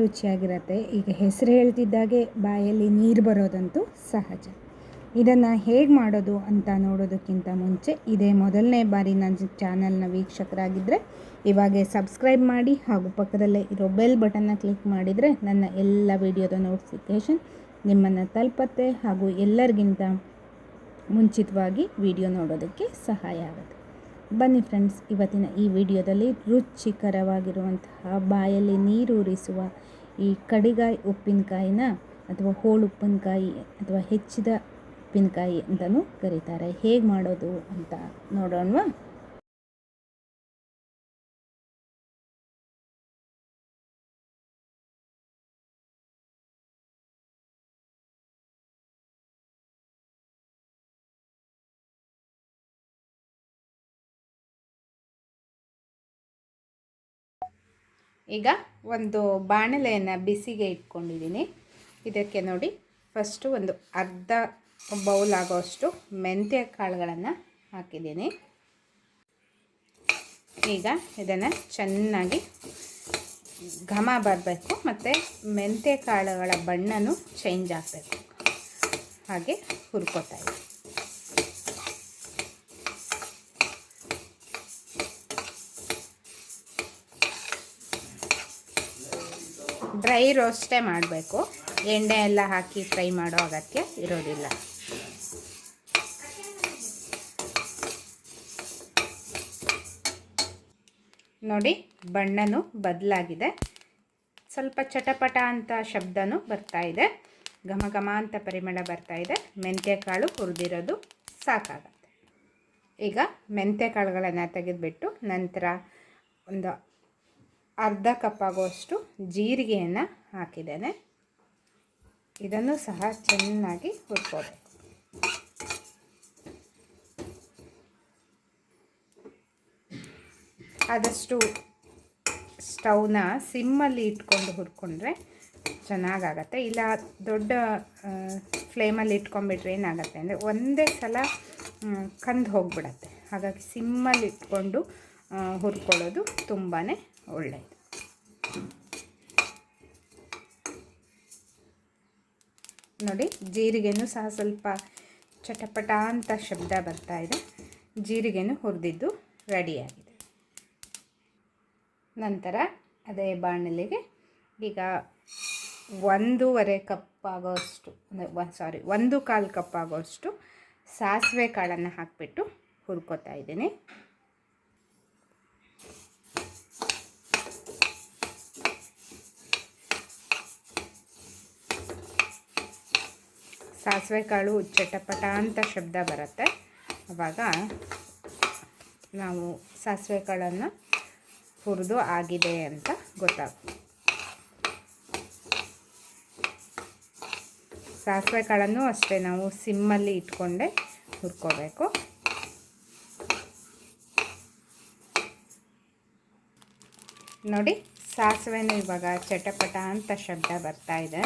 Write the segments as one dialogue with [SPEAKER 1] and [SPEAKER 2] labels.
[SPEAKER 1] ರುಚಿಯಾಗಿರುತ್ತೆ. ಈಗ ಹೆಸರು ಹೇಳ್ತಿದ್ದಾಗೆ ಬಾಯಲ್ಲಿ ನೀರು ಬರೋದಂತೂ ಸಹಜ. ಇದನ್ನು ಹೇಗೆ ಮಾಡೋದು ಅಂತ ನೋಡೋದಕ್ಕಿಂತ ಮುಂಚೆ ಇದೇ ಮೊದಲನೇ ಬಾರಿ ನನ್ನ ಚಾನಲ್ನ ವೀಕ್ಷಕರಾಗಿದ್ದರೆ ಇವಾಗೆ ಸಬ್ಸ್ಕ್ರೈಬ್ ಮಾಡಿ ಹಾಗೂ ಪಕ್ಕದಲ್ಲೇ ಇರೋ ಬೆಲ್ ಬಟನ್ನ ಕ್ಲಿಕ್ ಮಾಡಿದರೆ ನನ್ನ ಎಲ್ಲ ವಿಡಿಯೋದ ನೋಟಿಫಿಕೇಷನ್ ನಿಮ್ಮನ್ನು ತಲುಪತ್ತೆ ಹಾಗೂ ಎಲ್ಲರಿಗಿಂತ ಮುಂಚಿತವಾಗಿ ವಿಡಿಯೋ ನೋಡೋದಕ್ಕೆ ಸಹಾಯ ಆಗುತ್ತೆ. ಬನ್ನಿ ಫ್ರೆಂಡ್ಸ್, ಇವತ್ತಿನ ಈ ವಿಡಿಯೋದಲ್ಲಿ ರುಚಿಕರವಾಗಿರುವಂತಹ ಬಾಯಲ್ಲಿ ನೀರೂರಿಸುವ ಈ ಕಡಿಗಾಯಿ ಉಪ್ಪಿನಕಾಯಿನ ಅಥವಾ ಹೋಳು ಉಪ್ಪಿನಕಾಯಿ ಅಥವಾ ಹೆಚ್ಚಿದ ಉಪ್ಪಿನಕಾಯಿ ಅಂತಲೂ ಕರೀತಾರೆ. ಹೇಗೆ ಮಾಡೋದು ಅಂತ ನೋಡೋಣವಾ? ಈಗ ಒಂದು ಬಾಣಲೆಯನ್ನು ಬಿಸಿಗೆ ಇಟ್ಕೊಂಡಿದ್ದೀನಿ. ಇದಕ್ಕೆ ನೋಡಿ ಫಸ್ಟು ಒಂದು ಅರ್ಧ ಬೌಲ್ ಆಗೋಷ್ಟು ಮೆಂತ್ಯ ಕಾಳುಗಳನ್ನು ಹಾಕಿದ್ದೀನಿ. ಈಗ ಇದನ್ನು ಚೆನ್ನಾಗಿ ಘಮ ಬರಬೇಕು ಮತ್ತು ಮೆಂತ್ಯ ಕಾಳುಗಳ ಬಣ್ಣನೂ ಚೇಂಜ್ ಆಗಬೇಕು. ಹಾಗೆ ಹುರ್ಕೋತಾ ಡ್ರೈ ರೋಸ್ಟೇ ಮಾಡಬೇಕು. ಎಣ್ಣೆ ಎಲ್ಲ ಹಾಕಿ ಫ್ರೈ ಮಾಡೋ ಅಗತ್ಯ ಇರೋದಿಲ್ಲ. ನೋಡಿ, ಬಣ್ಣನೂ ಬದಲಾಗಿದೆ. ಸ್ವಲ್ಪ ಚಟಪಟ ಅಂತ ಶಬ್ದನೂ ಬರ್ತಾ ಇದೆ. ಘಮ ಘಮ ಅಂತ ಪರಿಮಳ ಬರ್ತಾ ಇದೆ. ಮೆಂತ್ಯ ಕಾಳು ಹುರಿದಿರೋದು ಸಾಕಾಗತ್ತೆ. ಈಗ ಮೆಂತ್ಯ ಕಾಳುಗಳನ್ನು ತೆಗೆದುಬಿಟ್ಟು ನಂತರ ಒಂದು ಅರ್ಧ ಕಪ್ ಆಗುವಷ್ಟು ಜೀರಿಗೆಯನ್ನು ಹಾಕಿದ್ದೇನೆ. ಇದನ್ನು ಸಹ ಚೆನ್ನಾಗಿ ಹುರ್ಕೋಬೇಕು. ಆದಷ್ಟು ಸ್ಟವ್ನ ಸಿಮ್ಮಲ್ಲಿ ಇಟ್ಕೊಂಡು ಹುರ್ಕೊಂಡ್ರೆ ಚೆನ್ನಾಗಾಗತ್ತೆ. ಇಲ್ಲ, ದೊಡ್ಡ ಫ್ಲೇಮಲ್ಲಿ ಇಟ್ಕೊಂಡ್ಬಿಟ್ರೆ ಏನಾಗುತ್ತೆ ಅಂದರೆ ಒಂದೇ ಸಲ ಕಂದು ಹೋಗ್ಬಿಡತ್ತೆ ಹಾಗಾಗಿ ಸಿಮ್ಮಲ್ಲಿ ಇಟ್ಕೊಂಡು ಹುರ್ಕೊಳ್ಳೋದು ತುಂಬಾ ಒಳ್ಳೆಯದು ನೋಡಿ ಜೀರಿಗೆನೂ ಸಹ ಸ್ವಲ್ಪ ಚಟಪಟ ಅಂತ ಶಬ್ದ ಬರ್ತಾ ಇದೆ. ಜೀರಿಗೆನೂ ಹುರಿದಿದ್ದು ರೆಡಿಯಾಗಿದೆ ನಂತರ ಅದೇ ಬಾಣಲಿಗೆ ಈಗ ಒಂದೂವರೆ ಕಪ್ ಆಗೋಷ್ಟು ಸಾರಿ ಒಂದು ಕಾಲು ಕಪ್ ಆಗೋಷ್ಟು ಸಾಸಿವೆ ಕಾಳನ್ನು ಹಾಕಿಬಿಟ್ಟು ಹುರ್ಕೋತಾ ಇದ್ದೀನಿ. ಸಾಸಿವೆ ಕಾಳು ಚಟಪಟ ಅಂತ ಶಬ್ದ ಬರುತ್ತೆ. ಆವಾಗ ನಾವು ಸಾಸಿವೆ ಕಾಳನ್ನು ಹುರಿದು ಆಗಿದೆ ಅಂತ ಗೊತ್ತಾಗುತ್ತೆ ಸಾಸಿವೆ ಕಾಳನ್ನು ಅಷ್ಟೇ ನಾವು ಸಿಮ್ಮಲ್ಲಿ ಇಟ್ಕೊಂಡೆ ಹುರ್ಕೋಬೇಕು. ನೋಡಿ, ಸಾಸಿವೆನೂ ಇವಾಗ ಚಟಪಟ ಅಂತ ಶಬ್ದ ಬರ್ತಾ ಇದೆ.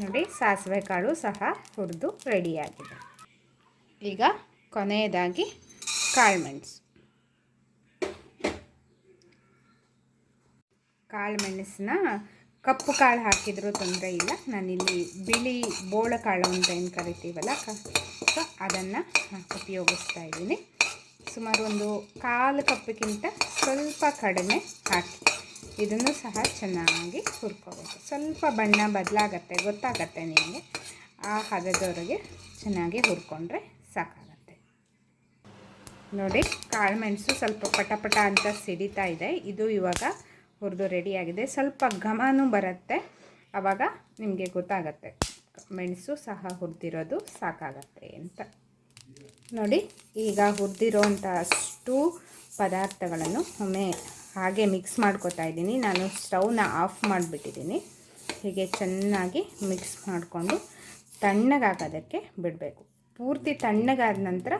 [SPEAKER 1] ನೋಡಿ ಸಾಸಿವೆ ಕಾಳು ಸಹ ಹುರಿದು ರೆಡಿಯಾಗಿದೆ ಈಗ ಕೊನೆಯದಾಗಿ ಕಾಳುಮೆಣಸು ಕಾಳುಮೆಣಸನ್ನ ಕಪ್ಪು ಕಾಳು ಹಾಕಿದರೂ ತೊಂದರೆ ಇಲ್ಲ. ನಾನಿಲ್ಲಿ ಬಿಳಿ ಬೋಳ ಕಾಳು ಅಂತ ಏನು ಕರಿತೀವಲ್ಲ ಸೊ ಅದನ್ನು ಉಪಯೋಗಿಸ್ತಾ ಇದ್ದೀನಿ. ಸುಮಾರು ಒಂದು ಕಾಲು ಕಪ್ಪಿಗಿಂತ ಸ್ವಲ್ಪ ಕಡಿಮೆ ಹಾಕಿ. ಇದನ್ನು ಸಹ ಚೆನ್ನಾಗಿ ಹುರ್ಕೋಬೇಕು. ಸ್ವಲ್ಪ ಬಣ್ಣ ಬದಲಾಗತ್ತೆ, ಗೊತ್ತಾಗತ್ತೆ ನಿಮಗೆ. ಆ ಹದದವರೆಗೆ ಚೆನ್ನಾಗಿ ಹುರ್ಕೊಂಡ್ರೆ ಸಾಕಾಗತ್ತೆ. ನೋಡಿ ಕಾಳುಮೆಣಸು ಸ್ವಲ್ಪ ಪಟಪಟ ಅಂತ ಸಿಡಿತಾ ಇದೆ. ಇದು ಇವಾಗ ಹುರಿದು ರೆಡಿಯಾಗಿದೆ ಸ್ವಲ್ಪ ಘಮನೂ ಬರುತ್ತೆ ಆವಾಗ ನಿಮಗೆ ಗೊತ್ತಾಗತ್ತೆ. ಮೆಣಸು ಸಹ ಹುರಿದಿರೋದು ಸಾಕಾಗತ್ತೆ ಅಂತ. ನೋಡಿ, ಈಗ ಹುರಿದಿರೋ ಅಷ್ಟು ಪದಾರ್ಥಗಳನ್ನು ಒಮ್ಮೆ ಹಾಗೆ ಮಿಕ್ಸ್ ಮಾಡ್ಕೋತಾ ಇದ್ದೀನಿ. ನಾನು ಸ್ಟವ್ನ ಆಫ್ ಮಾಡಿಬಿಟ್ಟಿದ್ದೀನಿ. ಹೀಗೆ ಚೆನ್ನಾಗಿ ಮಿಕ್ಸ್ ಮಾಡಿಕೊಂಡು ತಣ್ಣಗಾಗೋದಕ್ಕೆ ಬಿಡಬೇಕು. ಪೂರ್ತಿ ತಣ್ಣಗಾದ ನಂತರ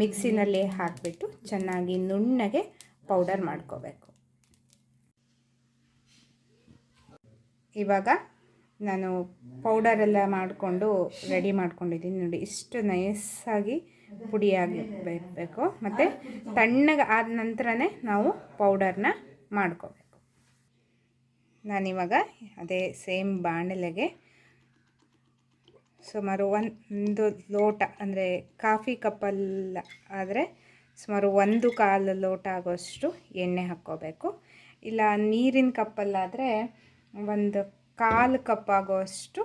[SPEAKER 1] ಮಿಕ್ಸಿನಲ್ಲಿ ಹಾಕಿಬಿಟ್ಟು ಚೆನ್ನಾಗಿ ನುಣ್ಣಗೆ ಪೌಡರ್ ಮಾಡ್ಕೋಬೇಕು. ಇವಾಗ ನಾನು ಪೌಡರೆಲ್ಲ ಮಾಡಿಕೊಂಡು ರೆಡಿ ಮಾಡ್ಕೊಂಡಿದ್ದೀನಿ. ನೋಡಿ, ಇಷ್ಟು ನೈಸಾಗಿ ಪುಡಿಯಾಗಿ ಬೇಕು. ಮತ್ತು ತಣ್ಣಗೆ ಆದ ನಂತರನೇ ನಾವು ಪೌಡರ್ನ ಮಾಡ್ಕೋಬೇಕು. ನಾನಿವಾಗ ಅದೇ ಸೇಮ್ ಬಾಣಲೆಗೆ ಸುಮಾರು ಒಂದು ಲೋಟ, ಅಂದರೆ ಕಾಫಿ ಕಪ್ಪಲ್ಲ ಆದರೆ ಸುಮಾರು ಒಂದು ಕಾಲು ಲೋಟ ಆಗೋಷ್ಟು ಎಣ್ಣೆ ಹಾಕ್ಕೋಬೇಕು. ಇಲ್ಲ ನೀರಿನ ಕಪ್ಪಲ್ಲಾದರೆ ಒಂದು ಕಾಲು ಕಪ್ ಆಗೋಷ್ಟು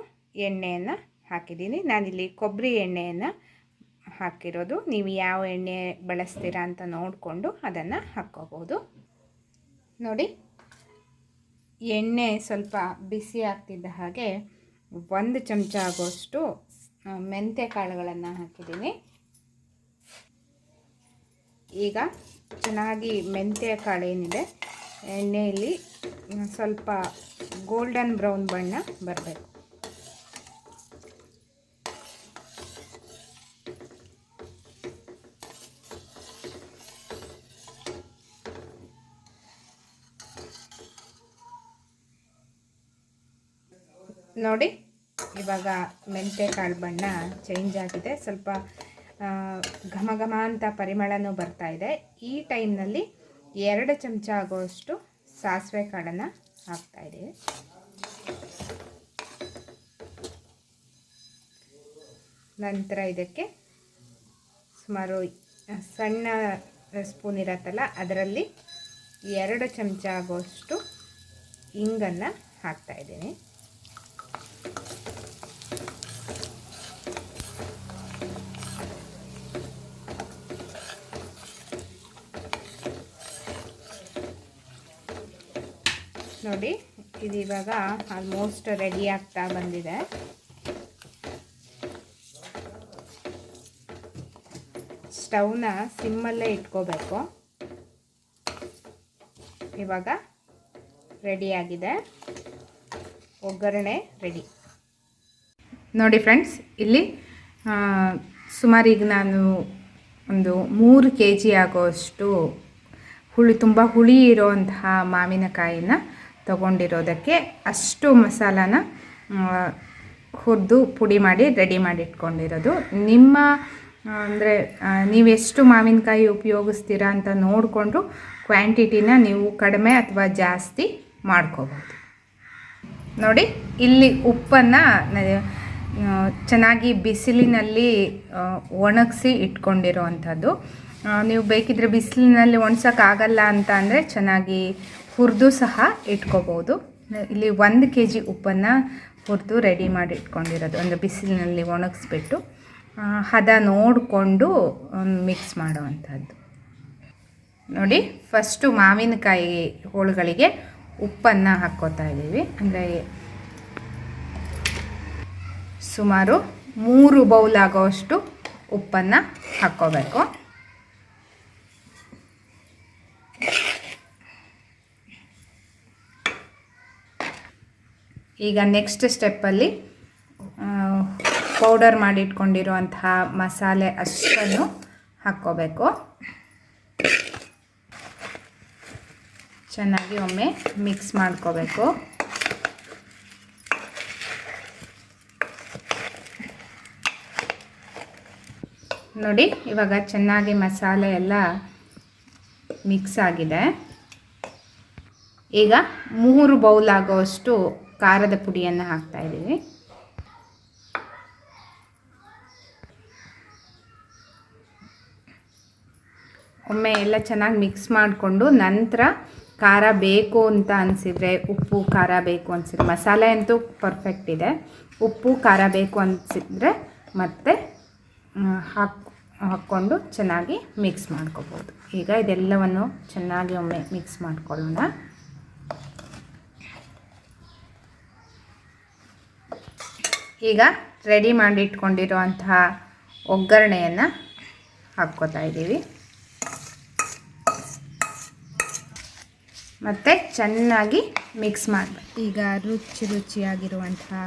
[SPEAKER 1] ಎಣ್ಣೆಯನ್ನು ಹಾಕಿದ್ದೀನಿ. ನಾನಿಲ್ಲಿ ಕೊಬ್ಬರಿ ಎಣ್ಣೆಯನ್ನು ಹಾಕಿರೋದು. ನೀವು ಯಾವ ಎಣ್ಣೆ ಬಳಸ್ತೀರಾ ಅಂತ ನೋಡಿಕೊಂಡು ಅದನ್ನು ಹಾಕ್ಕೋಬೋದು ನೋಡಿ, ಎಣ್ಣೆ ಸ್ವಲ್ಪ ಬಿಸಿ ಆಗ್ತಿದ್ದ ಹಾಗೆ ಒಂದು ಚಮಚ ಆಗೋಷ್ಟು ಮೆಂತ್ಯ ಕಾಳುಗಳನ್ನು ಹಾಕಿದ್ದೀನಿ. ಈಗ ಚೆನ್ನಾಗಿ ಮೆಂತ್ಯ ಕಾಳು ಏನಿದೆ, ಎಣ್ಣೆಯಲ್ಲಿ ಸ್ವಲ್ಪ ಗೋಲ್ಡನ್ ಬ್ರೌನ್ ಬಣ್ಣ ಬರಬೇಕು. ನೋಡಿ, ಇವಾಗ ಮೆಂತ್ಯಕಾಳು ಬಣ್ಣ ಚೇಂಜ್ ಆಗಿದೆ. ಸ್ವಲ್ಪ ಘಮ ಘಮ ಅಂತ ಪರಿಮಳನೂ ಬರ್ತಾ ಇದೆ. ಈ ಟೈಮ್ನಲ್ಲಿ ಎರಡು ಚಮಚ ಆಗೋಷ್ಟು ಸಾಸಿವೆ ಕಾಳನ್ನು ಹಾಕ್ತಾಯಿದ್ದೀವಿ ನಂತರ ಇದಕ್ಕೆ ಸುಮಾರು ಸಣ್ಣ ಸ್ಪೂನ್ ಇರತ್ತಲ್ಲ, ಅದರಲ್ಲಿ ಎರಡು ಚಮಚ ಆಗೋಷ್ಟು ಇಂಗನ್ನು ಹಾಕ್ತಾಯಿದ್ದೀನಿ ನೋಡಿ, ಇದು ಇವಾಗ ಆಲ್ಮೋಸ್ಟ್ ರೆಡಿ ಆಗ್ತಾ ಬಂದಿದೆ. ಸ್ಟವ್ನ ಸಿಮ್ಮಲ್ಲೇ ಇಟ್ಕೋಬೇಕು. ಇವಾಗ ರೆಡಿಯಾಗಿದೆ ಒಗ್ಗರಣೆ ರೆಡಿ ನೋಡಿ ಫ್ರೆಂಡ್ಸ್ ಇಲ್ಲಿ ಸುಮಾರು ಈಗ ನಾನು ಒಂದು ಮೂರು ಕೆ ಜಿ ಆಗೋಷ್ಟು ಹುಳಿ, ತುಂಬ ಹುಳಿ ಇರೋವಂತಹ ಮಾವಿನಕಾಯಿನ ತಗೊಂಡಿರೋದಕ್ಕೆ ಅಷ್ಟು ಮಸಾಲಾನ ಹುರಿದು ಪುಡಿ ಮಾಡಿ ರೆಡಿ ಮಾಡಿ ಇಟ್ಕೊಂಡಿರೋದು ನಿಮ್ಮ ಅಂದರೆ ನೀವೆಷ್ಟು ಮಾವಿನಕಾಯಿ ಉಪಯೋಗಿಸ್ತೀರಾ ಅಂತ ನೋಡಿಕೊಂಡು ಕ್ವಾಂಟಿಟಿನ ನೀವು ಕಡಿಮೆ ಅಥವಾ ಜಾಸ್ತಿ ಮಾಡ್ಕೋಬೋದು. ನೋಡಿ, ಇಲ್ಲಿ ಉಪ್ಪನ್ನು ಚೆನ್ನಾಗಿ ಬಿಸಿಲಿನಲ್ಲಿ ಒಣಗಿಸಿ ಇಟ್ಕೊಂಡಿರೋ ಅಂಥದ್ದು ನೀವು ಬೇಕಿದ್ರೆ ಬಿಸಿಲಿನಲ್ಲಿ ಒಣಸೋಕ್ಕಾಗಲ್ಲ ಅಂತ ಅಂದರೆ ಚೆನ್ನಾಗಿ ಹುರಿದು ಸಹ ಇಟ್ಕೋಬೋದು. ಇಲ್ಲಿ ಒಂದು ಕೆ ಜಿ ಉಪ್ಪನ್ನು ಹುರಿದು ರೆಡಿ ಮಾಡಿ ಇಟ್ಕೊಂಡಿರೋದು, ಅಂದರೆ ಬಿಸಿಲಿನಲ್ಲಿ ಒಣಗಿಸ್ಬಿಟ್ಟು. ಹದ ನೋಡಿಕೊಂಡು ಮಿಕ್ಸ್ ಮಾಡುವಂಥದ್ದು. ನೋಡಿ ಫಸ್ಟು ಮಾವಿನಕಾಯಿ ಹೋಳುಗಳಿಗೆ ಉಪ್ಪನ್ನು ಹಾಕ್ಕೋತಾ ಇದ್ದೀವಿ. ಅಂದರೆ ಸುಮಾರು ಮೂರು ಬೌಲ್ ಆಗೋವಷ್ಟು ಉಪ್ಪನ್ನು ಹಾಕ್ಕೋಬೇಕು. ಈಗ ನೆಕ್ಸ್ಟ್ ಸ್ಟೆಪ್ಪಲ್ಲಿ ಪೌಡರ್ ಮಾಡಿಟ್ಕೊಂಡಿರುವಂತಹ ಮಸಾಲೆ ಅಷ್ಟನ್ನು ಹಾಕ್ಕೋಬೇಕು. ಚೆನ್ನಾಗಿ ಒಮ್ಮೆ ಮಿಕ್ಸ್ ಮಾಡ್ಕೋಬೇಕು. ನೋಡಿ, ಇವಾಗ ಚೆನ್ನಾಗಿ ಮಸಾಲೆ ಎಲ್ಲ ಮಿಕ್ಸ್ ಆಗಿದೆ. ಈಗ ಮೂರು ಬೌಲ್ ಆಗೋಷ್ಟು ಖಾರದ ಪುಡಿಯನ್ನು ಹಾಕ್ತಾ ಇದ್ದೀವಿ. ಒಮ್ಮೆ ಎಲ್ಲ ಚೆನ್ನಾಗಿ ಮಿಕ್ಸ್ ಮಾಡಿಕೊಂಡು ನಂತರ ಖಾರ ಬೇಕು ಅಂತ ಅನಿಸಿದರೆ ಉಪ್ಪು, ಖಾರ ಬೇಕು ಅನಿಸಿದ್ರೆ ಮಸಾಲೆ ಅಂತೂ ಪರ್ಫೆಕ್ಟ್ ಇದೆ. ಉಪ್ಪು, ಖಾರ ಬೇಕು ಅನಿಸಿದರೆ ಮತ್ತೆ ಹಾಕ್ ಹಾಕ್ಕೊಂಡು ಚೆನ್ನಾಗಿ ಮಿಕ್ಸ್ ಮಾಡ್ಕೋಬೋದು. ಈಗ ಇದೆಲ್ಲವನ್ನು ಚೆನ್ನಾಗಿ ಒಮ್ಮೆ ಮಿಕ್ಸ್ ಮಾಡ್ಕೊಳ್ಳೋಣ. ಈಗ ರೆಡಿ ಮಾಡಿಟ್ಕೊಂಡಿರುವಂತಹ ಒಗ್ಗರಣೆಯನ್ನು ಹಾಕ್ಕೋತಾ ಇದ್ದೀವಿ. ಮತ್ತು ಚೆನ್ನಾಗಿ ಮಿಕ್ಸ್ ಮಾಡಬೇಕು ಈಗ ರುಚಿ ರುಚಿಯಾಗಿರುವಂತಹ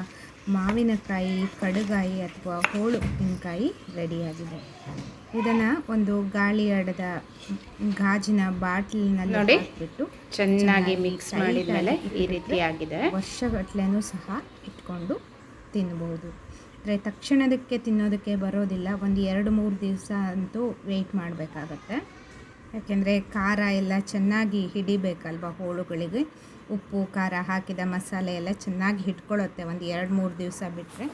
[SPEAKER 1] ಮಾವಿನಕಾಯಿ ಕಡುಗಾಯಿ ಅಥವಾ ಹೋಳು ಉಪ್ಪಿನಕಾಯಿ ರೆಡಿಯಾಗಿದೆ. ಇದನ್ನು ಒಂದು ಗಾಳಿ ಆಡದ ಗಾಜಿನ ಬಾಟ್ಲಿನಲ್ಲಿ
[SPEAKER 2] ಬಿಟ್ಟು
[SPEAKER 1] ಹಾಕ್ಬಿಟ್ಟು
[SPEAKER 2] ಚೆನ್ನಾಗಿ ಮಿಕ್ಸ್
[SPEAKER 1] ಮಾಡಿದ
[SPEAKER 2] ಮಾಡಿದ್ಮೇಲೆ ಈ ರೀತಿ ಆಗಿದೆ
[SPEAKER 1] ವರ್ಷಗಟ್ಲೆನೂ ಸಹ ಇಟ್ಕೊಂಡು ತಿನ್ಬೋದು. ಅಂದರೆ ತಕ್ಷಣದಕ್ಕೆ ತಿನ್ನೋದಕ್ಕೆ ಬರೋದಿಲ್ಲ ಒಂದು ಎರಡು ಮೂರು ದಿವಸ ಅಂತೂ ವೆಯ್ಟ್ ಮಾಡಬೇಕಾಗತ್ತೆ. ಯಾಕೆಂದರೆ ಖಾರ ಎಲ್ಲ ಚೆನ್ನಾಗಿ ಹಿಡಿಬೇಕಲ್ವ ಹೋಳುಗಳಿಗೆ? ಉಪ್ಪು, ಖಾರ ಹಾಕಿದ ಮಸಾಲೆ ಎಲ್ಲ ಚೆನ್ನಾಗಿ ಹಿಡ್ಕೊಳ್ಳುತ್ತೆ ಒಂದು ಎರಡು, ಮೂರು ದಿವಸ ಬಿಟ್ಟರೆ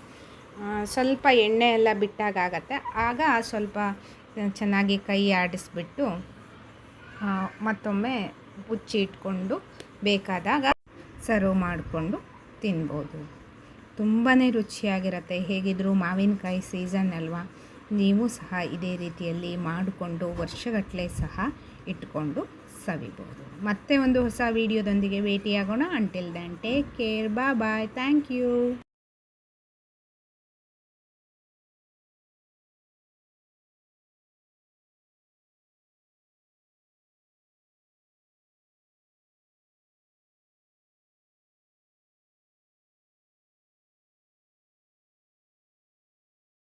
[SPEAKER 1] ಸ್ವಲ್ಪ ಎಣ್ಣೆ ಎಲ್ಲ ಬಿಟ್ಟಾಗ ಆಗತ್ತೆ. ಆಗ ಸ್ವಲ್ಪ ಚೆನ್ನಾಗಿ ಕೈ ಆಡಿಸ್ಬಿಟ್ಟು ಮತ್ತೊಮ್ಮೆ ಮುಚ್ಚಿ ಇಟ್ಕೊಂಡು ಬೇಕಾದಾಗ ಸರ್ವ್ ಮಾಡಿಕೊಂಡು ತಿನ್ಬೋದು. ತುಂಬಾ ರುಚಿಯಾಗಿರುತ್ತೆ. ಹೇಗಿದ್ದರೂ ಮಾವಿನಕಾಯಿ ಸೀಸನ್ ಅಲ್ವಾ? ನೀವು ಸಹ ಇದೇ ರೀತಿಯಲ್ಲಿ ಮಾಡಿಕೊಂಡು ವರ್ಷಗಟ್ಟಲೆ ಸಹ ಇಟ್ಕೊಂಡು ಸವಿಬೋದು. ಮತ್ತೆ ಒಂದು ಹೊಸ ವಿಡಿಯೋದೊಂದಿಗೆ ಭೇಟಿಯಾಗೋಣ. ಅಂಟಿಲ್ ದೆನ್ ಟೇಕ್ ಕೇರ್ ಬಾ ಬಾಯ್ ಥ್ಯಾಂಕ್ ಯು